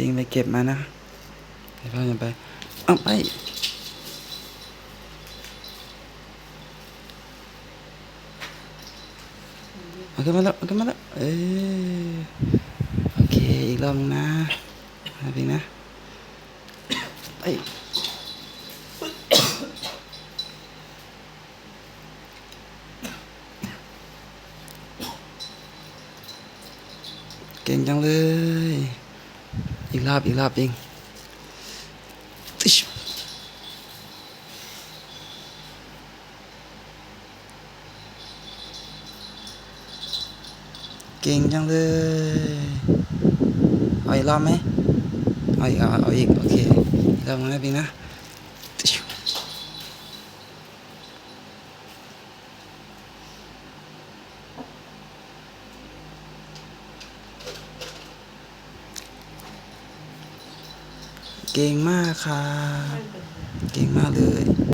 ปิงไปเก็บมานะไปพ่อจะไปเอาไปเอาขึ้นมาแล้วเอาขึ้นมาแล้วเออโอเคอีกรอบนึงนะนะปิงนะไปเก่งจังเลย อีกรอบอีกรอบปิงตึ๊ชเก่งจังเลย เอาอีกรอบไหมเอาอีกเอาเอาอีก โอเคเรอบนึงนะปิงนะ เก่งมากครับ เก่งมากเลย